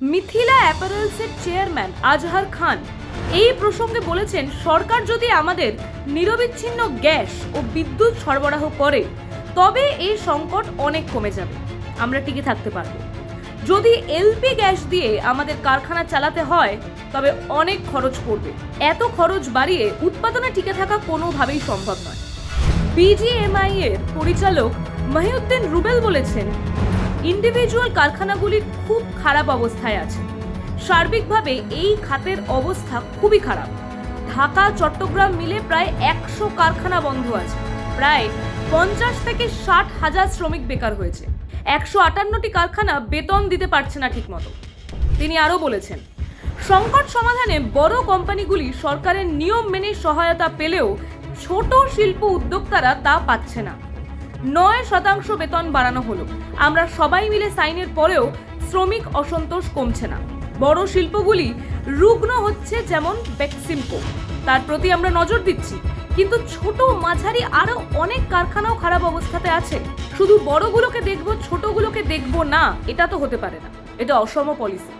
Mithila অ্যাপারেলসের chairman আজহার খান এই প্রসঙ্গে বলেছেন, সরকার যদি আমাদের নিরবিচ্ছিন্ন গ্যাস ও বিদ্যুৎ সরবরাহ করে, তবে এই সংকট অনেক কমে যাবে। আমরা টিকে থাকতে পারব। যদি এলপি গ্যাস দিয়ে আমাদের কারখানা চালাতে হয়, তবে অনেক খরচ পড়বে। এত খরচ বাড়িয়ে উৎপাদনে টিকে থাকা কোনোভাবেই সম্ভব নয়। বিজিএমআই এর পরিচালক মহিউদ্দিন রুবেল বলেছেন ইন্ডিভিজুয়াল কারখানাগুলি খুব খারাপ অবস্থায় আছে। সার্বিকভাবে এই খাতের অবস্থা খুবই খারাপ। ঢাকা, চট্টগ্রাম মিলে প্রায় একশো কারখানা বন্ধ আছে। প্রায় পঞ্চাশ থেকে ষাট হাজার শ্রমিক বেকার হয়েছে। একশো আটান্নটি কারখানা বেতন দিতে পারছে না ঠিকমতো। তিনি আরও বলেছেন, সংকট সমাধানে বড় কোম্পানিগুলি সরকারের নিয়ম মেনে সহায়তা পেলেও ছোট শিল্প উদ্যোক্তারা তা পাচ্ছে না। নয় শতাংশ বেতন বাড়ানো হলো। আমরা সবাই মিলে সাইনের পরেও শ্রমিক অসন্তোষ কমছে না। বড় শিল্পগুলি রুগ্ন হচ্ছে যেমন বেক্সিমকো। তার প্রতি আমরা নজর দিচ্ছি। কিন্তু ছোট মাঝারি আরও অনেক কারখানাও খারাপ অবস্থাতে আছে। শুধু বড়গুলোকে দেখব, ছোটগুলোকে দেখব না, এটা তো হতে পারে না। এটা অসম পলিসি